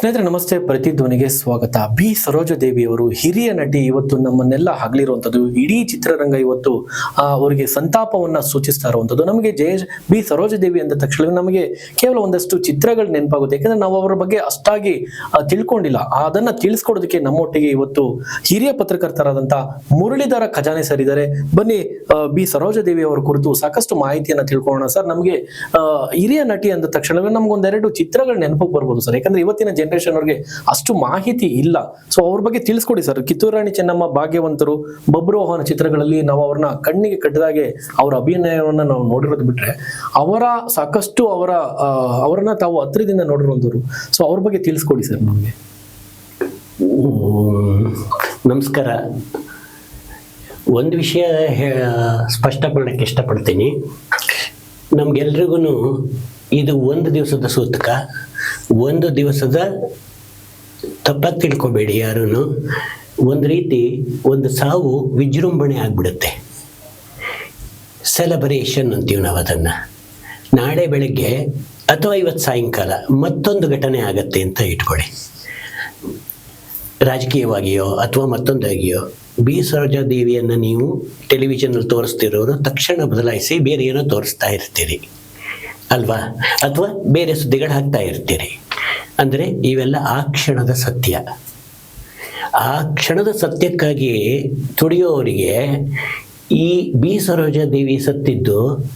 ಸ್ನೇಹಿತರೆ, ನಮಸ್ತೆ. ಪ್ರತಿಧ್ವನಿಗೆ ಸ್ವಾಗತ. ಬಿ. ಸರೋಜ ದೇವಿಯವರು ಹಿರಿಯ ನಟಿ ಇವತ್ತು ನಮ್ಮನ್ನೆಲ್ಲ ಹಗಲಿರುವಂಥದ್ದು. ಇಡೀ ಚಿತ್ರರಂಗ ಇವತ್ತು ಅವರಿಗೆ ಸಂತಾಪವನ್ನ ಸೂಚಿಸ್ತಾ ಇರುವಂಥದ್ದು. ನಮಗೆ ಜಯ, ಬಿ. ಸರೋಜ ದೇವಿ ಅಂದ ತಕ್ಷಣ ನಮಗೆ ಕೇವಲ ಒಂದಷ್ಟು ಚಿತ್ರಗಳು ನೆನಪಾಗುತ್ತೆ. ಯಾಕಂದ್ರೆ ನಾವು ಅವರ ಬಗ್ಗೆ ಅಷ್ಟಾಗಿ ತಿಳ್ಕೊಂಡಿಲ್ಲ. ಅದನ್ನ ತಿಳಿಸ್ಕೊಡೋದಕ್ಕೆ ನಮ್ಮೊಟ್ಟಿಗೆ ಇವತ್ತು ಹಿರಿಯ ಪತ್ರಕರ್ತರಾದಂಥ ಮುರಳೀಧರ ಖಜಾನೆ ಸರ್ ಇದ್ದಾರೆ. ಬನ್ನಿ ಬಿ. ಸರೋಜ ದೇವಿ ಅವರ ಕುರಿತು ಸಾಕಷ್ಟು ಮಾಹಿತಿಯನ್ನ ತಿಳ್ಕೊಳ್ಳೋಣ ಸರ್. ನಮಗೆ ಹಿರಿಯ ನಟಿ ಅಂದ ತಕ್ಷಣವೇ ನಮ್ಗೊಂದೆರಡು ಚಿತ್ರಗಳು ನೆನಪಿಗೆ ಬರ್ಬೋದು ಸರ್. ಯಾಕಂದ್ರೆ ಇವತ್ತಿನ ಜನರೇಷನ್ ಅವ್ರಿಗೆ ಅಷ್ಟು ಮಾಹಿತಿ ಇಲ್ಲ. ಸೊ ಅವ್ರ ಬಗ್ಗೆ ತಿಳಿಸ್ಕೊಡಿ ಸರ್ ಕಿತ್ತೂರು ರಾಣಿ ಚೆನ್ನಮ್ಮ ಭಾಗ್ಯವಂತರು ಬಬ್ರೋಹನ ಚಿತ್ರಗಳಲ್ಲಿ ನಾವು ಅವ್ರನ್ನ ಕಣ್ಣಿಗೆ ಕಟ್ಟಿದಾಗೆ ಅವರ ಅಭಿನಯವನ್ನ ನಾವು ನೋಡಿರೋದು ಬಿಟ್ರೆ ಅವರ ಸಾಕಷ್ಟು ಅವರ ಅವರನ್ನ ತಾವು ಹತ್ರದಿಂದ ನೋಡಿರುವಂತವ್ರು ಸೊ ಅವ್ರ ಬಗ್ಗೆ ತಿಳಿಸ್ಕೊಡಿ ಸರ್ ನಮ್ಗೆ. ನಮಸ್ಕಾರ. ಒಂದು ವಿಷಯ ಸ್ಪಷ್ಟಪಡಕ್ಕೆ ಸ್ಪಷ್ಟಪಡೋಕ್ಕೆ ಇಷ್ಟಪಡ್ತೀನಿ. ನಮಗೆಲ್ರಿಗೂ ಇದು ಒಂದು ದಿವಸದ ಸೂತಕ. ಒಂದು ದಿವಸದ ತಪ್ಪಾಗಿ ತಿಳ್ಕೊಬೇಡಿ ಯಾರೂ ಒಂದು ರೀತಿ ಒಂದು ಸಾವು ವಿಜೃಂಭಣೆ ಆಗಿಬಿಡುತ್ತೆ. ಸೆಲೆಬ್ರೇಷನ್ ಅಂತೀವಿ ನಾವು ಅದನ್ನು. ನಾಳೆ ಬೆಳಗ್ಗೆ ಅಥವಾ ಇವತ್ತು ಸಾಯಂಕಾಲ ಮತ್ತೊಂದು ಘಟನೆ ಆಗತ್ತೆ ಅಂತ ಇಟ್ಕೊಳ್ಳಿ. ರಾಜಕೀಯವಾಗಿಯೋ ಅಥವಾ ಮತ್ತೊಂದಾಗಿಯೋ ಬಿ ಸರೋಜಾ ದೇವಿಯನ್ನು ನೀವು ಟೆಲಿವಿಷನಲ್ಲಿ ತೋರಿಸ್ತಿರೋರು ತಕ್ಷಣ ಬದಲಾಯಿಸಿ ಬೇರೆ ಏನೋ ತೋರಿಸ್ತಾ ಇರ್ತೀರಿ. ಅಲ್ವಾ? ಅಥವಾ ಬೇರೆ ಸುದ್ದಿಗಳು ಹಾಕ್ತಾ ಇರ್ತೀರಿ. ಅಂದರೆ ಇವೆಲ್ಲ ಆ ಕ್ಷಣದ ಸತ್ಯ. ಆ ಕ್ಷಣದ ಸತ್ಯಕ್ಕಾಗಿ ತುಡಿಯೋರಿಗೆ ಈ ಬಿ ಸರೋಜ ದೇವಿ ಸತ್ತಿದ್ದು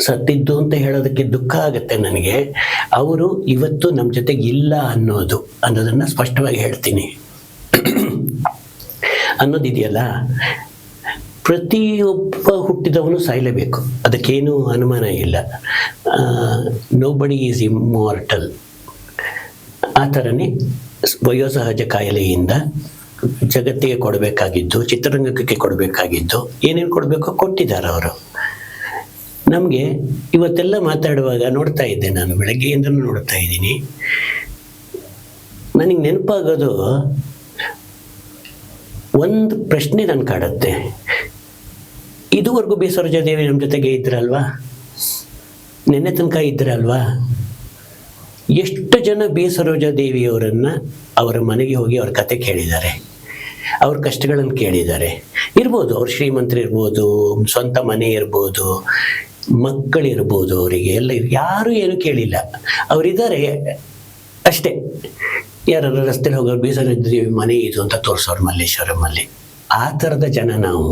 ಸತ್ತಿದ್ದು ಅಂತ ಹೇಳೋದಕ್ಕೆ ದುಃಖ ಆಗುತ್ತೆ ನನಗೆ. ಅವರು ಇವತ್ತು ನಮ್ಮ ಜೊತೆಗೆ ಇಲ್ಲ ಅನ್ನೋದು ಅನ್ನೋದನ್ನು ಸ್ಪಷ್ಟವಾಗಿ ಹೇಳ್ತೀನಿ. ಅನ್ನೋದಿದೆಯಲ್ಲ? ಪ್ರತಿಯೊಬ್ಬ ಹುಟ್ಟಿದವನು ಸಾಯಲೇಬೇಕು. ಅದಕ್ಕೇನು ಅನುಮಾನ ಇಲ್ಲ. ನೋ ಬಡಿ ಈಸ್ ಇಮ್ಮಾರ್ಟಲ್ ಆ ಥರನೇ ವಯೋಸಹಜ ಕಾಯಿಲೆಯಿಂದ ಜಗತ್ತಿಗೆ ಕೊಡಬೇಕಾಗಿದ್ದು, ಚಿತ್ರರಂಗಕ್ಕೆ ಕೊಡಬೇಕಾಗಿದ್ದು, ಏನೇನು ಕೊಡಬೇಕೋ ಕೊಟ್ಟಿದ್ದಾರೆ ಅವರು. ನಮಗೆ ಇವತ್ತೆಲ್ಲ ಮಾತಾಡುವಾಗ ನೋಡ್ತಾ ಇದ್ದೆ ನಾನು ಬೆಳಗ್ಗೆಯಿಂದಲೂ ನೋಡ್ತಾ ಇದ್ದೀನಿ. ನನಗೆ ನೆನಪಾಗೋದು, ಒಂದು ಪ್ರಶ್ನೆ ನನ್ ಕಾಡುತ್ತೆ. ಇದುವರೆಗೂ ಬಿ ದೇವಿ ನಮ್ಮ ಜೊತೆಗೆ ಇದ್ರಲ್ವಾ? ನಿನ್ನೆ ತನಕ ಇದ್ರಲ್ವಾ? ಎಷ್ಟು ಜನ ಬೇಸರೋಜ ದೇವಿಯವರನ್ನು ಅವರ ಮನೆಗೆ ಹೋಗಿ ಅವ್ರ ಕತೆ ಕೇಳಿದ್ದಾರೆ, ಅವ್ರ ಕಷ್ಟಗಳನ್ನು ಕೇಳಿದ್ದಾರೆ. ಇರ್ಬೋದು, ಅವ್ರ ಶ್ರೀಮಂತರು ಇರ್ಬೋದು, ಸ್ವಂತ ಮನೆ ಇರ್ಬೋದು ಮಕ್ಕಳಿರ್ಬೋದು ಅವರಿಗೆ, ಎಲ್ಲ ಯಾರು ಏನು ಕೇಳಿಲ್ಲ. ಅವರಿದ್ದಾರೆ ಅಷ್ಟೇ. ಯಾರು ರಸ್ತೆಲಿ ಹೋಗೋರು ದೇವಿ ಮನೆ ಇದು ಅಂತ ತೋರಿಸೋರು ಮಲ್ಲೇಶ್ವರಮಲ್ಲಿ ಆ ಥರದ ಜನ ನಾವು.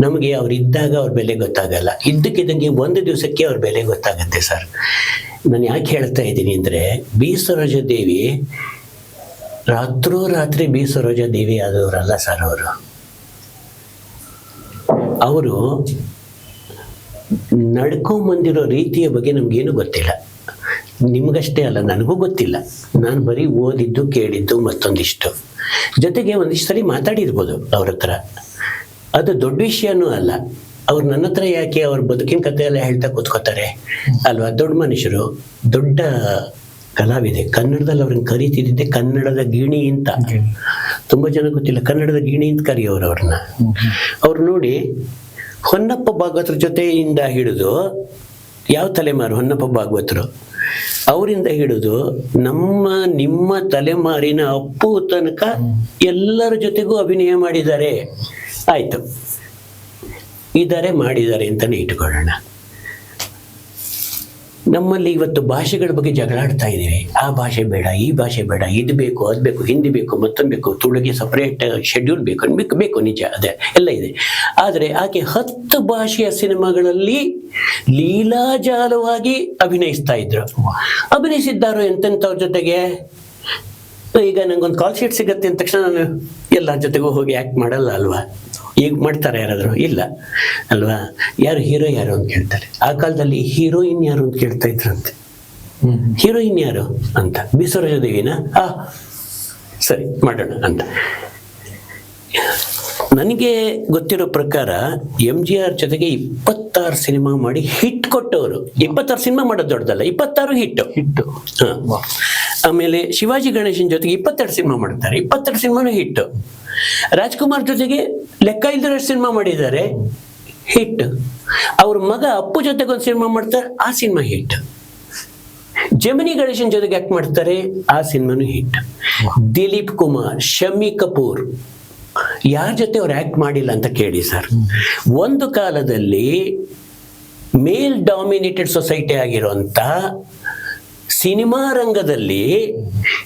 ನಮಗೆ ಅವ್ರು ಇದ್ದಾಗ ಅವ್ರ ಬೆಲೆ ಗೊತ್ತಾಗಲ್ಲ. ಇದ್ದಕ್ಕಿದ್ದಂಗೆ ಒಂದು ದಿವಸಕ್ಕೆ ಅವ್ರ ಬೆಲೆ ಗೊತ್ತಾಗುತ್ತೆ ಸರ್. ನಾನು ಯಾಕೆ ಹೇಳ್ತಾ ಇದ್ದೀನಿ ಅಂದರೆ, ಬಿ ಸರೋಜ ದೇವಿ ರಾತ್ರೋ ರಾತ್ರಿ ಬಿ ಸರೋಜ ದೇವಿ ಆದವರಲ್ಲ ಸರ್ ಅವರು. ಅವರು ನಡ್ಕೊಂಬಂದಿರೋ ರೀತಿಯ ಬಗ್ಗೆ ನಮಗೇನು ಗೊತ್ತಿಲ್ಲ. ನಿಮಗಷ್ಟೇ ಅಲ್ಲ, ನನಗೂ ಗೊತ್ತಿಲ್ಲ. ನಾನು ಬರೀ ಓದಿದ್ದು, ಕೇಳಿದ್ದು ಮತ್ತೊಂದಿಷ್ಟು. ಜೊತೆಗೆ ಒಂದಿಷ್ಟು ಸರಿ ಮಾತಾಡಿರ್ಬೋದು ಅವ್ರ ಹತ್ರ. ಅದು ದೊಡ್ಡ ವಿಷಯನೂ ಅಲ್ಲ. ಅವ್ರು ನನ್ನ ಹತ್ರ ಯಾಕೆ ಅವ್ರ ಬದುಕಿನ ಕಥೆ ಎಲ್ಲ ಹೇಳ್ತಾ ಕೂತ್ಕೋತಾರೆ? ಅಲ್ವಾ? ದೊಡ್ಡ ಮನುಷ್ಯರು, ದೊಡ್ಡ ಕಲಾವಿದೆ, ಕನ್ನಡದಲ್ಲಿ ಅವ್ರನ್ನ ಕರೀತಿದ್ದೆ ಕನ್ನಡದ ಗಿಣಿ ಅಂತ. ತುಂಬಾ ಜನ ಗೊತ್ತಿಲ್ಲ, ಕನ್ನಡದ ಗಿಣಿ ಅಂತ ಕರೆಯೋರು ಅವ್ರನ್ನ. ಅವ್ರು ನೋಡಿ, ಹೊನ್ನಪ್ಪ ಭಾಗವತರ ಜೊತೆಯಿಂದ ಹಿಡಿದು, ಯಾವ ತಲೆಮಾರು ಹೊನ್ನಪ್ಪ ಭಾಗವತರು? ಅವರಿಂದ ಹಿಡಿದು ನಮ್ಮ, ನಿಮ್ಮ ತಲೆಮಾರಿನ ಅಪ್ಪು ತನಕ ಎಲ್ಲರ ಜೊತೆಗೂ ಅಭಿನಯ ಮಾಡಿದ್ದಾರೆ. ಆಯ್ತು. ಇದಾರೆ ಮಾಡಿದ್ದಾರೆ ಅಂತಾನೆ ಇಟ್ಕೊಳ್ಳೋಣ ನಮ್ಮಲ್ಲಿ ಇವತ್ತು ಭಾಷೆಗಳ ಬಗ್ಗೆ ಜಗಳಾಡ್ತಾ ಇದ್ದೀವಿ. ಆ ಭಾಷೆ ಬೇಡ, ಈ ಭಾಷೆ ಬೇಡ, ಇದು ಬೇಕು, ಅದು ಬೇಕು, ಹಿಂದಿ ಬೇಕು, ಮತ್ತೊಂದು ಬೇಕು, ತುಳುಗೆ ಸಪ್ರೇಟ್ ಶೆಡ್ಯೂಲ್ ಬೇಕು ಬೇಕು ಬೇಕು, ನಿಜ, ಅದೇ, ಎಲ್ಲ ಇದೆ. ಆದರೆ ಆಕೆ ಹತ್ತು ಭಾಷೆಯ ಸಿನಿಮಾಗಳಲ್ಲಿ ಲೀಲಾಜಾಲವಾಗಿ ಅಭಿನಯಿಸ್ತಾ ಇದ್ರು. ಅಭಿನಯಿಸಿದ್ದಾರು ಎಂತೆಂಥವ್ರ ಜೊತೆಗೆ? ಈಗ ನಂಗೊಂದು ಕಾಲ್ ಶೀಟ್ ಸಿಗತ್ತೆ ಅಂದ ತಕ್ಷಣ ನಾನು ಎಲ್ಲರ ಜೊತೆಗೂ ಹೋಗಿ ಆ್ಯಕ್ಟ್ ಮಾಡಲ್ಲ ಅಲ್ವಾ? ಈಗ ಮಾಡ್ತಾರೆ ಯಾರಾದರೂ? ಇಲ್ಲ. ಅಲ್ವಾ? ಯಾರು ಹೀರೋ ಯಾರು ಅಂತ ಕೇಳ್ತಾರೆ. ಆ ಕಾಲದಲ್ಲಿ ಹೀರೋಯಿನ್ ಯಾರು ಅಂತ ಕೇಳ್ತಾ ಇದ್ರಂತೆ ಹೀರೋಯಿನ್ ಯಾರು ಅಂತ? ಬಿಸರೋಜ ದೇವಿನ ಆ ಸರಿ ಮಾಡೋಣ ಅಂತ. ನನಗೆ ಗೊತ್ತಿರೋ ಪ್ರಕಾರ ಎಂ ಜಿ ಆರ್ ಜೊತೆಗೆ ಇಪ್ಪತ್ತಾರು ಸಿನಿಮಾ ಮಾಡಿ ಹಿಟ್ ಕೊಟ್ಟವರು. ಇಪ್ಪತ್ತಾರು ಸಿನಿಮಾ ಮಾಡೋದು ದೊಡ್ಡದಲ್ಲ ಇಪ್ಪತ್ತಾರು ಹಿಟ್ ಹಿಟ್ ಆಮೇಲೆ ಶಿವಾಜಿ ಗಣೇಶನ್ ಜೊತೆಗೆ ಇಪ್ಪತ್ತೆರಡು ಸಿನಿಮಾ ಮಾಡ್ತಾರೆ. ಇಪ್ಪತ್ತೆರಡು ಸಿನಿಮಾನು ಹಿಟ್ ರಾಜ್ಕುಮಾರ್ ಜೊತೆಗೆ ಲೆಕ್ಕ ಇಲ್ದಿರೋ ಸಿನಿಮಾ ಮಾಡಿದ್ದಾರೆ ಹಿಟ್. ಅವ್ರ ಮಗ ಅಪ್ಪು ಜೊತೆಗೆ ಒಂದು ಸಿನಿಮಾ ಮಾಡ್ತಾರೆ ಆ ಸಿನಿಮಾ ಹಿಟ್. ಜಮಿನಿ ಗಣೇಶನ್ ಜೊತೆಗೆ ಆಕ್ಟ್ ಮಾಡ್ತಾರೆ ಆ ಸಿನಿಮಾನು ಹಿಟ್. ದಿಲೀಪ್ ಕುಮಾರ್ ಶಮಿ ಕಪೂರ್. ಯಾರ ಜೊತೆ ಅವ್ರು ಆಕ್ಟ್ ಮಾಡಿಲ್ಲ ಅಂತ ಕೇಳಿ ಸರ್ ಒಂದು ಕಾಲದಲ್ಲಿ ಮೇಲ್ ಡಾಮಿನೇಟೆಡ್ ಸೊಸೈಟಿ ಆಗಿರುವಂಥ ಸಿನಿಮಾ ರಂಗದಲ್ಲಿ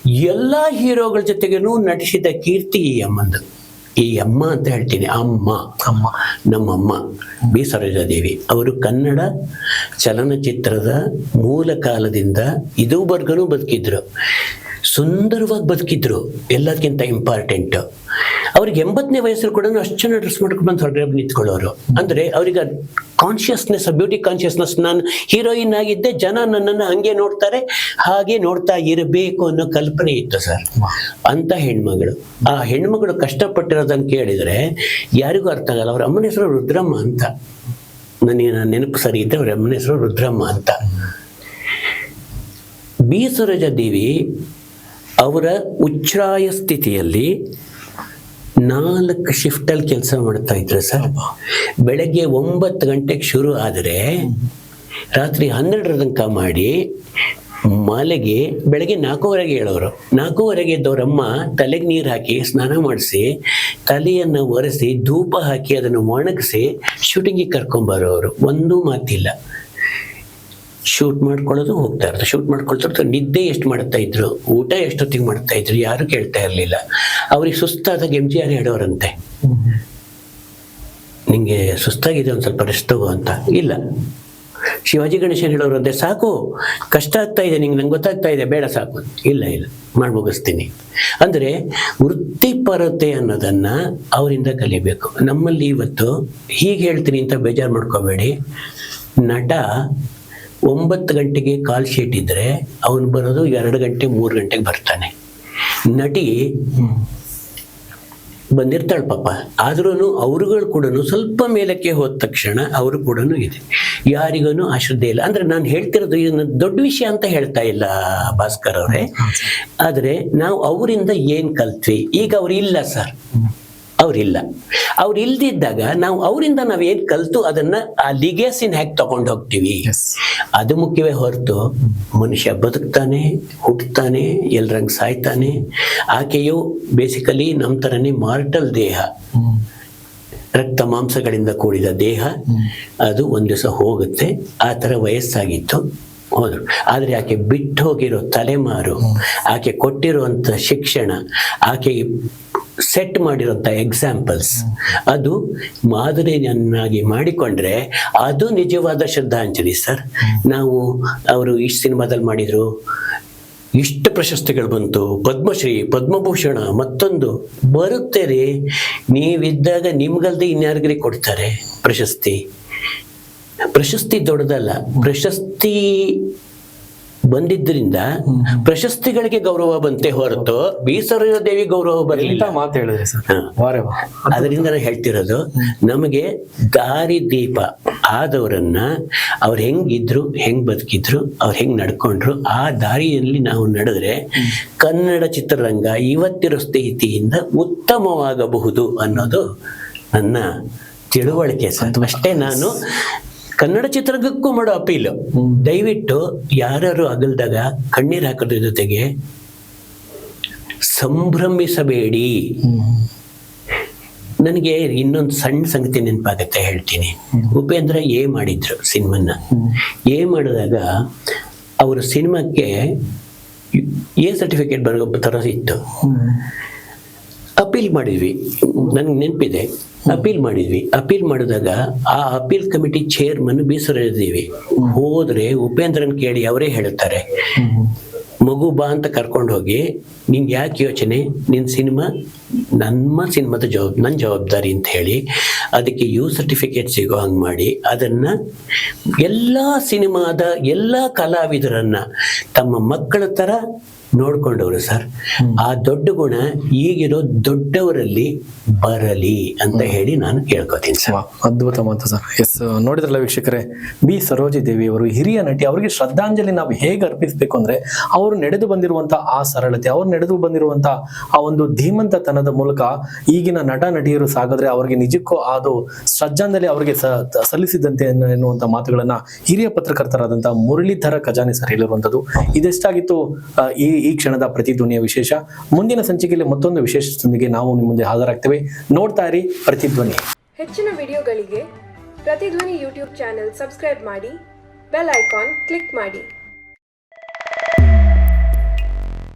ಎಲ್ಲ ಹೀರೋಗಳ ಜೊತೆಗೇನು ನಟಿಸಿದ ಕೀರ್ತಿ ಈ ಅಮ್ಮಂದು. ಈ ಅಮ್ಮ ಅಂತ ಹೇಳ್ತೀನಿ ಅಮ್ಮ. ಅಮ್ಮ. ನಮ್ಮಮ್ಮ. ಬಿ. ಸರೋಜಾದೇವಿ. ಅವರು ಕನ್ನಡ ಚಲನಚಿತ್ರದ ಮೂಲ ಕಾಲದಿಂದ ಇದುವರೆಗೂ ಬದುಕಿದ್ರು. ಸುಂದರವಾಗಿ ಬದುಕಿದ್ರು. ಎಲ್ಲದಕ್ಕಿಂತ ಇಂಪಾರ್ಟೆಂಟ್ ಅವ್ರಿಗೆ ಎಂಬತ್ತನೇ ವಯಸ್ಸಲ್ಲಿ ಕೂಡ ಅಷ್ಟು ಚೆನ್ನಾಗಿ ಡ್ರೆಸ್ ಮಾಡ್ಕೊಂಡು ಬಂದು ಹೊರಗಡೆ ನಿಂತ್ಕೊಳ್ಳೋರು. ಅಂದ್ರೆ ಅವ್ರಿಗೆ ಕಾನ್ಷಿಯಸ್ನೆಸ್ ಬ್ಯೂಟಿ ಕಾನ್ಷಿಯಸ್ನೆಸ್ ನಾನು ಹೀರೋಯಿನ್ ಆಗಿದ್ದೆ, ಜನ ನನ್ನನ್ನು ಹಂಗೆ ನೋಡ್ತಾರೆ, ಹಾಗೆ ನೋಡ್ತಾ ಇರಬೇಕು ಅನ್ನೋ ಕಲ್ಪನೆ ಇತ್ತು ಸರ್. ಅಂತ ಹೆಣ್ಮಗಳು. ಆ ಹೆಣ್ಮಗಳು ಕಷ್ಟಪಟ್ಟಿರೋದನ್ನು ಕೇಳಿದ್ರೆ ಯಾರಿಗೂ ಅರ್ಥ ಆಗಲ್ಲ. ಅವ್ರ ಅಮ್ಮನ ಹೆಸರು ರುದ್ರಮ್ಮ ಅಂತ. ನನ್ನ ನೆನಪು ಸರಿ ಇದ್ದೆ ಅವ್ರ ಅಮ್ಮನ ಹೆಸರು ರುದ್ರಮ್ಮ ಅಂತ. ಬಿ. ಸುರಜ ದೇವಿ ಅವರ ಉಚ್ಛ್ರಾಯ ಸ್ಥಿತಿಯಲ್ಲಿ ನಾಲ್ಕು ಶಿಫ್ಟಲ್ಲಿ ಕೆಲಸ ಮಾಡ್ತಾ ಇದ್ರು ಸರ್. ಬೆಳಗ್ಗೆ ಒಂಬತ್ತು ಗಂಟೆಗೆ ಶುರು ಆದರೆ ರಾತ್ರಿ ಹನ್ನೆರಡರ ತನಕ ಮಾಡಿ ಮಾಲೆಗೆ ಬೆಳಗ್ಗೆ ನಾಲ್ಕೂವರೆಗೆ ಹೇಳೋರು. ನಾಲ್ಕೂವರೆಗೆ ಎದ್ದವರಮ್ಮ ತಲೆಗೆ ನೀರು ಹಾಕಿ ಸ್ನಾನ ಮಾಡಿಸಿ ತಲೆಯನ್ನು ಒರೆಸಿ ಧೂಪ ಹಾಕಿ ಅದನ್ನು ಒಣಗಿಸಿ ಶೂಟಿಂಗಿಗೆ ಕರ್ಕೊಂಬರೋರು ಒಂದೂ ಮಾತಿಲ್ಲ. ಶೂಟ್ ಮಾಡ್ಕೊಳ್ಳೋದು ಹೋಗ್ತಾ ಇರೋದು ಶೂಟ್ ಮಾಡ್ಕೊಳ್ತಾ ನಿದ್ದೆ ಎಷ್ಟು ಮಾಡ್ತಾ ಇದ್ರು, ಊಟ ಎಷ್ಟೊತ್ತಿಗೆ ಮಾಡ್ತಾ ಇದ್ರು ಯಾರು ಕೇಳ್ತಾ ಇರಲಿಲ್ಲ. ಅವ್ರಿಗೆ ಸುಸ್ತಾದಾಗ ಎಂ ಜಿ ಆರ್ ಹೇಳೋರಂತೆ ನಿಂಗೆ ಸುಸ್ತಾಗಿದೆ ಒಂದು ಸ್ವಲ್ಪ ರೆಸ್ಟ್ ತಗೋ ಅಂತ. ಇಲ್ಲ. ಶಿವಾಜಿ ಗಣೇಶನ್ ಹೇಳೋರಂತೆ, ಸಾಕು, ಕಷ್ಟ ಆಗ್ತಾ ಇದೆ, ನಿಂಗೆ ನಂಗೆ ಗೊತ್ತಾಗ್ತಾ ಇದೆ, ಬೇಡ ಸಾಕು. ಇಲ್ಲ ಇಲ್ಲ. ಮಾಡಿ ಮುಗಿಸ್ತೀನಿ. ಅಂದರೆ ವೃತ್ತಿಪರತೆ ಅನ್ನೋದನ್ನ ಅವರಿಂದ ಕಲಿಬೇಕು. ನಮ್ಮಲ್ಲಿ ಇವತ್ತು ಹೀಗೆ ಹೇಳ್ತೀನಿ ಅಂತ ಬೇಜಾರು ಮಾಡ್ಕೋಬೇಡಿ. ನಟ ಒಂಬತ್ತು ಗಂಟೆಗೆ ಕಾಲ್ ಶೀಟ್ ಇದ್ದರೆ ಅವನು ಬರೋದು ಎರಡು ಗಂಟೆ ಮೂರು ಗಂಟೆಗೆ ಬರ್ತಾನೆ. ನಟಿ ಬಂದಿರ್ತಾಳೆ ಪಾಪ. ಆದ್ರೂ ಅವ್ರುಗಳು ಕೂಡ ಸ್ವಲ್ಪ ಮೇಲಕ್ಕೆ ಹೋದ ತಕ್ಷಣ ಅವರು ಕೂಡ ಇದೆ. ಯಾರಿಗೂ ಅಶ್ರದ್ಧೆ ಇಲ್ಲ. ಅಂದ್ರೆ ನಾನು ಹೇಳ್ತಿರೋದು ಇದನ್ನ ದೊಡ್ಡ ವಿಷಯ ಅಂತ ಹೇಳ್ತಾ ಇಲ್ಲ ಭಾಸ್ಕರ್ ಅವರೇ. ಆದರೆ ನಾವು ಅವರಿಂದ ಏನ್ ಕಲ್ತ್ವಿ? ಈಗ ಅವ್ರು ಇಲ್ಲ ಸರ್. ಅವ್ರಿಲ್ಲ. ಅವ್ರು ಇಲ್ದಿದ್ದಾಗ ನಾವು ಅವರಿಂದ ನಾವು ಏನ್ ಕಲ್ತು ಅದನ್ನ ಆ ಲಿಗೇಸಿನ ಹ್ಯಾಕ್ ತಗೊಂಡು ಹೋಗ್ತೀವಿ. ಅದು ಮುಖ್ಯವೇ ಹೊರತು ಮನುಷ್ಯ ಬದುಕ್ತಾನೆ ಹುಟ್ಟುತ್ತಾನೆ ಎಲ್ರಂಗ್ ಸಾಯ್ತಾನೆ. ಆಕೆಯು ಬೇಸಿಕಲಿ ನಮ್ಮ ತರನೇ ಮಾರ್ಟಲ್ ದೇಹ. ರಕ್ತ ಮಾಂಸಗಳಿಂದ ಕೂಡಿದ ದೇಹ. ಅದು ಒಂದು ದಿವಸ ಹೋಗುತ್ತೆ. ಆ ಥರ ವಯಸ್ಸಾಗಿತ್ತು. ಹೋದ್ರು. ಆದರೆ ಆಕೆ ಬಿಟ್ಟು ಹೋಗಿರೋ ತಲೆಮಾರು ಆಕೆ ಕೊಟ್ಟಿರುವಂಥ ಶಿಕ್ಷಣ ಆಕೆ ಸೆಟ್ ಮಾಡಿರೋಂಥ ಎಕ್ಸಾಂಪಲ್ಸ್ ಅದು ಮಾದರಿಯನ್ನಾಗಿ ಮಾಡಿಕೊಂಡ್ರೆ ಅದು ನಿಜವಾದ ಶ್ರದ್ಧಾಂಜಲಿ ಸರ್. ನಾವು ಅವರು ಇಷ್ಟು ಸಿನಿಮಾದಲ್ಲಿ ಮಾಡಿದ್ರು, ಇಷ್ಟು ಪ್ರಶಸ್ತಿಗಳು ಬಂತು, ಪದ್ಮಶ್ರೀ, ಪದ್ಮಭೂಷಣ ಮತ್ತೊಂದು ಬರುತ್ತೆ ರೀ. ನೀವಿದ್ದಾಗ ನಿಮ್ಗಲ್ದೆ ಇನ್ಯಾರಿಗ್ರಿ ಕೊಡ್ತಾರೆ ಪ್ರಶಸ್ತಿ? ಪ್ರಶಸ್ತಿ ದೊಡ್ಡದಲ್ಲ, ಪ್ರಶಸ್ತಿ ಬಂದಿದ್ದರಿಂದ ಪ್ರಶಸ್ತಿಗಳಿಗೆ ಗೌರವ ಬಂತೆ ಹೊರತು ಬೀಸರ ದೇವಿ ಗೌರವ ಬರಲಿಲ್ಲ. ಮಾತು ಹೇಳಿದ್ರೆ. ಅದರಿಂದ ನಾನು ಹೇಳ್ತಿರೋದು ನಮಗೆ ದಾರಿ ದೀಪ ಆದವರನ್ನ ಅವ್ರು ಹೆಂಗಿದ್ರು ಹೆಂಗ್ ಬದುಕಿದ್ರು ಅವ್ರು ಹೆಂಗ್ ನಡ್ಕೊಂಡ್ರು ಆ ದಾರಿಯಲ್ಲಿ ನಾವು ನಡೆದ್ರೆ ಕನ್ನಡ ಚಿತ್ರರಂಗ ಇವತ್ತಿರೋ ಸ್ಥಿತಿಯಿಂದ ಉತ್ತಮವಾಗಬಹುದು ಅನ್ನೋದು ನನ್ನ ತಿಳುವಳಿಕೆ ಸರ್. ಅಷ್ಟೇ ನಾನು ಕನ್ನಡ ಚಿತ್ರರಂಗಕ್ಕೂ ಮಾಡೋ ಅಪೀಲ್. ದಯವಿಟ್ಟು ಯಾರು ಅಗಲ್ದಾಗ ಕಣ್ಣೀರು ಹಾಕೋದ್ರ ಜೊತೆಗೆ ಸಂಭ್ರಮಿಸಬೇಡಿ. ನನಗೆ ಇನ್ನೊಂದು ಸಣ್ಣ ಸಂಗತಿ ನೆನಪಾಗತ್ತೆ ಹೇಳ್ತೀನಿ. ಉಪೇಂದ್ರ ಎ ಮಾಡಿದ್ರು ಸಿನಿಮನ್ನ ಎ ಮಾಡಿದಾಗ ಅವರ ಸಿನಿಮಾಕ್ಕೆ ಎ ಸರ್ಟಿಫಿಕೇಟ್ ಬರೋ ತರ ಇತ್ತು. ಅಪೀಲ್ ಮಾಡಿದ್ವಿ. ನನಗೆ ನೆನಪಿದೆ. ಅಪೀಲ್ ಮಾಡಿದ್ವಿ. ಅಪೀಲ್ ಮಾಡಿದಾಗ ಆ ಅಪೀಲ್ ಕಮಿಟಿ ಚೇರ್ಮನ್ ಬೀಸರಿದ್ದೀವಿ ಹೋದ್ರೆ ಉಪೇಂದ್ರನ್ ಕೇಳಿ ಅವರೇ ಹೇಳ್ತಾರೆ ಮಗು ಬಾ ಅಂತ ಕರ್ಕೊಂಡು ಹೋಗಿ, ನಿಂಗೆ ಯಾಕೆ ಯೋಚನೆ? ನಿನ್ನ ಸಿನಿಮಾ? ನಮ್ಮ ಸಿನಿಮಾದ ಜವಾಬ್ ನನ್ನ ಜವಾಬ್ದಾರಿ ಅಂತ ಹೇಳಿ ಅದಕ್ಕೆ ಯು ಸರ್ಟಿಫಿಕೇಟ್ ಸಿಗೋ ಹಂಗೆ ಮಾಡಿ, ಅದನ್ನು ಎಲ್ಲ ಸಿನಿಮಾದ ಎಲ್ಲ ಕಲಾವಿದರನ್ನ ತಮ್ಮ ಮಕ್ಕಳ ಥರ ನೋಡ್ಕೊಂಡವರು ಸರ್. ಆ ದೊಡ್ಡ ಗುಣ ಈಗಿರೋ ದೊಡ್ಡವರಲ್ಲಿ ಬರಲಿ ಅಂತ ಹೇಳಿ ನಾನು ಕೇಳ್ಕೊತೀನಿ ಸರ್. ಅದ್ಭುತ ಮಾತು ಸರ್. ಎಸ್ ನೋಡಿದ್ರಲ್ಲ ವೀಕ್ಷಕರೇ ಬಿ ಸರೋಜಿ ದೇವಿ ಅವರು ಹಿರಿಯ ನಟಿ ಅವರಿಗೆ ಶ್ರದ್ಧಾಂಜಲಿ ನಾವು ಹೇಗೆ ಅರ್ಪಿಸಬೇಕು ಅಂದ್ರೆ ಅವರು ನಡೆದು ಬಂದಿರುವಂತ ಆ ಸರಳತೆ ಅವ್ರು ನಡೆದು ಬಂದಿರುವಂತ ಆ ಒಂದು ಧೀಮಂತತನದ ಮೂಲಕ ಈಗಿನ ನಟ ನಟಿಯರು ಸಾಗಿದ್ರೆ ಅವರಿಗೆ ನಿಜಕ್ಕೂ ಅದು ಶ್ರದ್ಧಾಂಜಲಿ ಅವರಿಗೆ ಸಲ್ಲಿಸಿದಂತೆ ಎನ್ನು- ಎನ್ನುವಂತ ಮಾತುಗಳನ್ನ ಹಿರಿಯ ಪತ್ರಕರ್ತರಾದಂತಹ ಮುರಳೀಧರ ಖಜಾನೆ ಸರ್ ಹೇಳಿರುವಂತದ್ದು ಇದೆಷ್ಟಾಗಿತ್ತು ಈ ಈ ಕ್ಷಣದ ಪ್ರತಿಧ್ವನಿಯ ವಿಶೇಷ. ಮುಂದಿನ ಸಂಚಿಕೆಯಲ್ಲಿ ಮತ್ತೊಂದು ವಿಶೇಷದೊಂದಿಗೆ ನಾವು ನಿಮ್ಮ ಮುಂದೆ ಹಾಜರಾಗ್ತೇವೆ. ನೋಡ್ತಾ ಇರಿ ಪ್ರತಿಧ್ವನಿ. ಹೆಚ್ಚಿನ ವಿಡಿಯೋಗಳಿಗೆ ಪ್ರತಿಧ್ವನಿ ಯೂಟ್ಯೂಬ್ ಚಾನೆಲ್ ಸಬ್ಸ್ಕ್ರೈಬ್ ಮಾಡಿ ಬೆಲ್ ಐಕಾನ್ ಕ್ಲಿಕ್ ಮಾಡಿ.